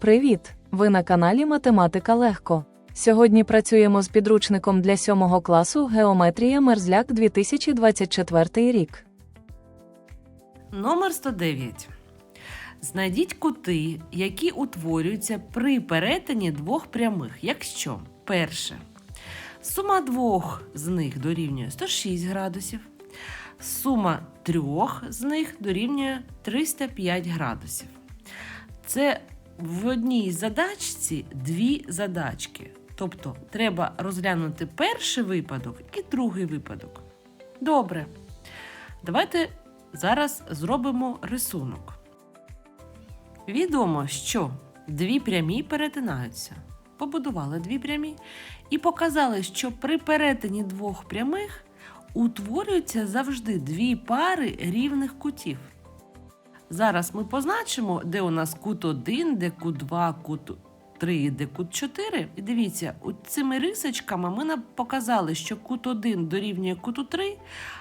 Привіт! Ви на каналі Математика Легко. Сьогодні працюємо з підручником для 7 класу Геометрія Мерзляк 2024 рік. Номер 109. Знайдіть кути, які утворюються при перетині двох прямих, якщо перше. Сума двох з них дорівнює 106 градусів. Сума трьох з них дорівнює 305 градусів. Це в одній задачці дві задачки. Тобто треба розглянути перший випадок і другий випадок. Добре. Давайте зараз зробимо рисунок. Відомо, що дві прямі перетинаються. Побудували дві прямі і показали, що при перетині двох прямих утворюються завжди дві пари рівних кутів. Зараз ми позначимо, де у нас кут 1, де кут 2, кут 3, де кут 4. І дивіться, цими рисочками ми нам показали, що кут 1 дорівнює куту 3,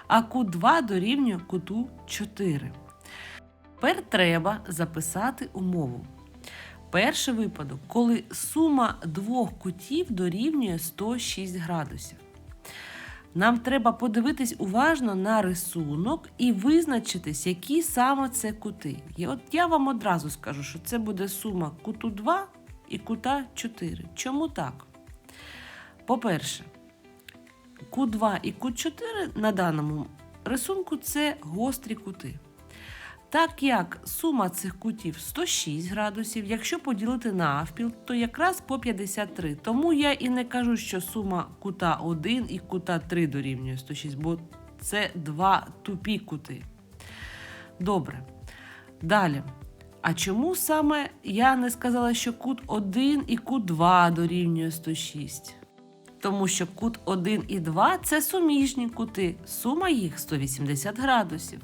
а кут 2 дорівнює куту 4. Тепер треба записати умову. Перший випадок, коли сума двох кутів дорівнює 106 градусів. Нам треба подивитись уважно на рисунок і визначитись, які саме це кути. І от я вам одразу скажу, що це буде сума куту 2 і кута 4. Чому так? По-перше, кут 2 і кут 4 на даному рисунку це гострі кути. Так як сума цих кутів 106 градусів, якщо поділити навпіл, то якраз по 53. Тому я і не кажу, що сума кута 1 і кута 3 дорівнює 106, бо це два тупі кути. Добре. Далі. А чому саме я не сказала, що кут 1 і кут 2 дорівнює 106? Тому що кут 1 і 2 це суміжні кути, сума їх 180 градусів.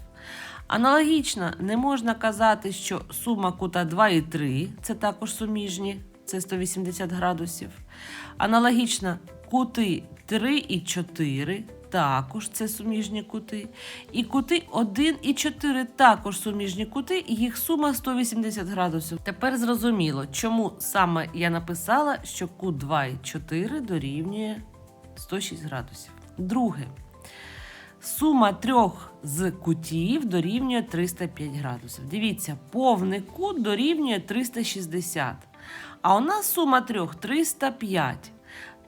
Аналогічно, не можна казати, що сума кута 2 і 3 це також суміжні, це 180 градусів. Аналогічно, кути 3 і 4 також це суміжні кути. І кути 1 і 4 також суміжні кути, їх сума 180 градусів. Тепер зрозуміло, чому саме я написала, що кут 2 і 4 дорівнює 106 градусів. Друге. Сума трьох з кутів дорівнює 305 градусів. Дивіться, повний кут дорівнює 360. А у нас сума трьох 305.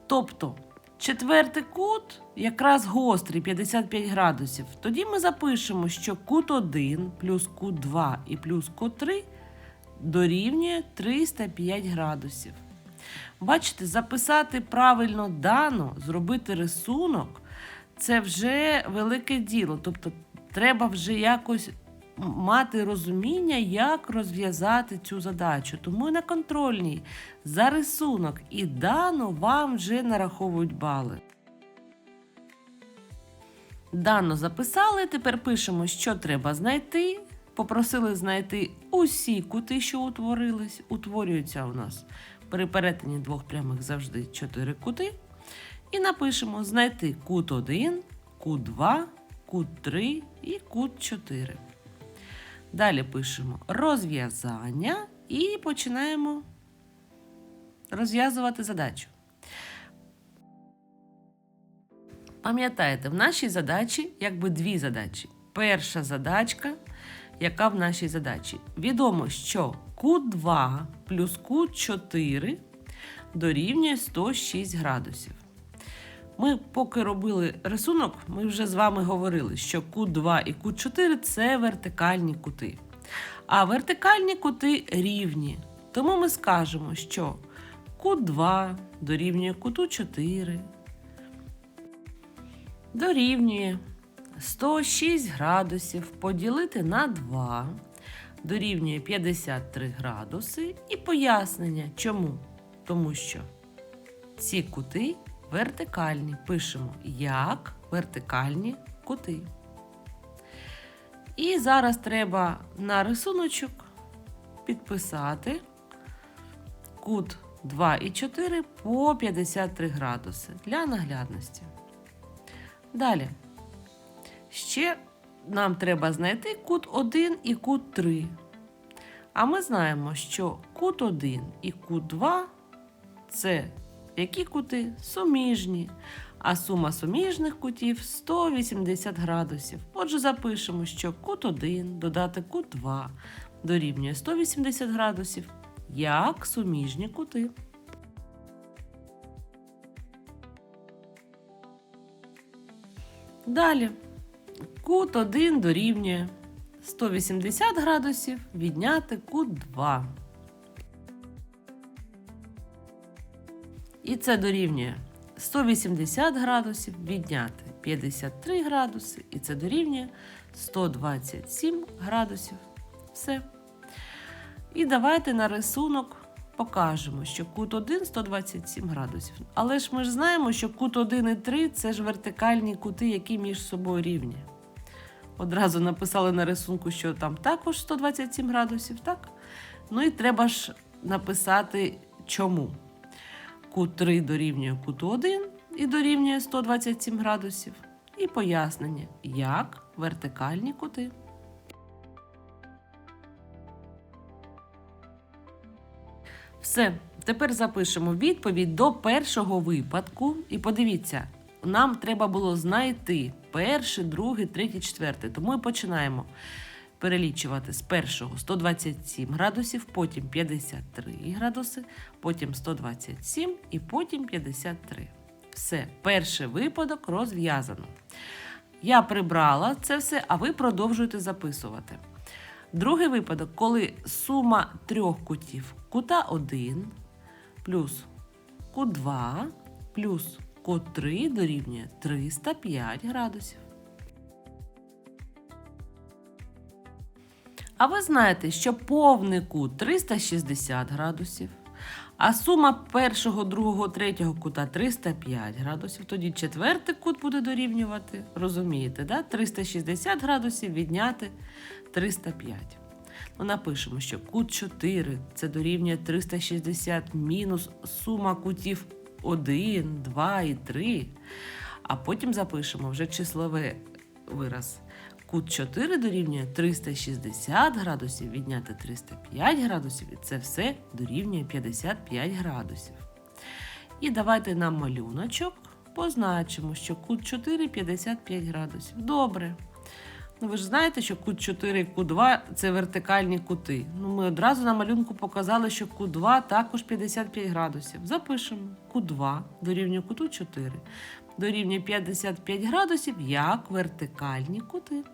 Тобто четвертий кут якраз гострий 55 градусів. Тоді ми запишемо, що кут 1 плюс кут 2 і плюс кут 3 дорівнює 305 градусів. Бачите, записати правильно дано, зробити рисунок це вже велике діло. Тобто треба вже якось мати розуміння, як розв'язати цю задачу. Тому на контрольній за рисунок і дано вам вже нараховують бали. Дано записали, тепер пишемо, що треба знайти. Попросили знайти усі кути, що утворились. Утворюються у нас при перетині двох прямих завжди чотири кути. І напишемо знайти кут 1, кут 2, кут 3 і кут 4. Далі пишемо розв'язання і починаємо розв'язувати задачу. Пам'ятаєте, в нашій задачі якби дві задачі. Перша задачка, яка в нашій задачі. Відомо, що кут 2 плюс кут 4 дорівнює 106 градусів. Ми поки робили рисунок, ми вже з вами говорили, що кут 2 і кут 4 це вертикальні кути. А вертикальні кути рівні. Тому ми скажемо, що кут 2 дорівнює куту 4, дорівнює 106 градусів поділити на 2, дорівнює 53 градуси. І пояснення чому? Тому що ці кути вертикальні. Пишемо як вертикальні кути. І зараз треба на рисуночок підписати кут 2 і 4 по 53 градуси для наглядності. Далі. Ще нам треба знайти кут 1 і кут 3. А ми знаємо, що кут 1 і кут 2 це які кути суміжні, а сума суміжних кутів 180 градусів. Отже, запишемо, що кут 1 додати кут 2 дорівнює 180 градусів, як суміжні кути. Далі. Кут 1 дорівнює 180 градусів відняти кут 2. І це дорівнює 180 градусів відняти 53 градуси, і це дорівнює 127 градусів. Все. І давайте на рисунок покажемо, що кут 1 127 градусів. Але ж ми ж знаємо, що кут 1 і 3 це ж вертикальні кути, які між собою рівні. Одразу написали на рисунку, що там також 127 градусів, так? Ну і треба ж написати чому. Кут 3 дорівнює куту 1 і дорівнює 127 градусів. І пояснення, як вертикальні кути. Все, тепер запишемо відповідь до першого випадку. І подивіться, нам треба було знайти перший, другий, третій, четвертий. Тому ми починаємо перелічувати з першого 127 градусів, потім 53 градуси, потім 127 і потім 53. Все, перший випадок розв'язано. Я прибрала це все, а ви продовжуєте записувати. Другий випадок, коли сума трьох кутів кута 1 плюс кут 2 плюс кут 3 дорівнює 305 градусів. А ви знаєте, що повний кут 360 градусів, а сума першого, другого, третього кута 305 градусів. Тоді четвертий кут буде дорівнювати, розумієте, да? 360 градусів відняти 305. Ну, напишемо, що кут 4 це дорівнює 360 мінус сума кутів 1, 2 і 3. А потім запишемо вже числовий вираз. Кут 4 дорівнює 360 градусів, відняти 305 градусів, і це все дорівнює 55 градусів. І давайте на малюночок позначимо, що кут 4 55 градусів. Добре. Ну, ви ж знаєте, що кут 4 і кут 2 це вертикальні кути. Ну, ми одразу на малюнку показали, що кут 2 також 55 градусів. Запишемо кут 2 дорівнює куту 4. Дорівнює 55 градусів як вертикальні кути.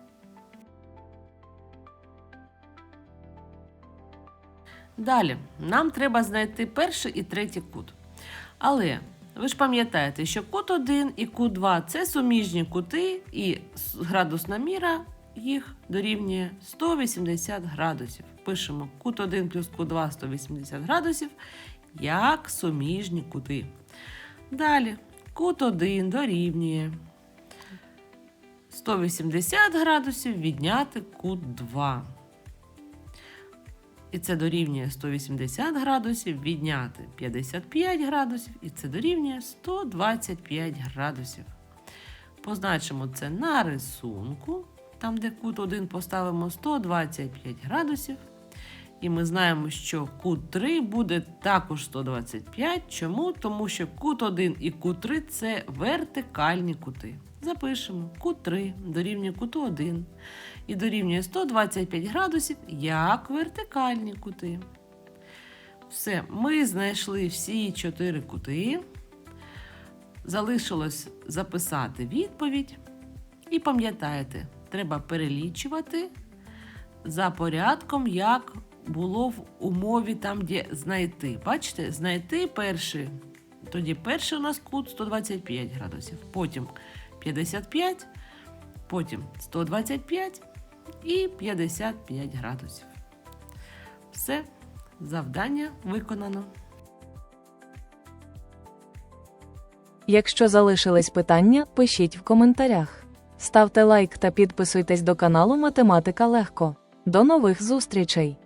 Далі нам треба знайти перший і третій кут. Але ви ж пам'ятаєте, що кут 1 і кут 2 це суміжні кути, і градусна міра їх дорівнює 180 градусів. Пишемо кут 1 плюс кут 2 180 градусів як суміжні кути. Далі кут 1 дорівнює 180 градусів відняти кут 2. І це дорівнює 180 градусів, відняти 55 градусів, і це дорівнює 125 градусів. Позначимо це на рисунку, там, де кут 1 поставимо 125 градусів. І ми знаємо, що кут 3 буде також 125. Чому? Тому що кут 1 і кут 3 це вертикальні кути. Запишемо кут 3 дорівнює куту 1 і дорівнює 125 градусів як вертикальні кути. Все, ми знайшли всі чотири кути. Залишилось записати відповідь. І пам'ятаєте, треба перелічувати за порядком, як було в умові там, де знайти. Бачите, знайти перший. Тоді перший у нас кут 125 градусів, потім 55, потім 125 і 55 градусів. Все, завдання виконано. Якщо залишились питання, пишіть в коментарях. Ставте лайк та підписуйтесь до каналу Математика Легко. До нових зустрічей!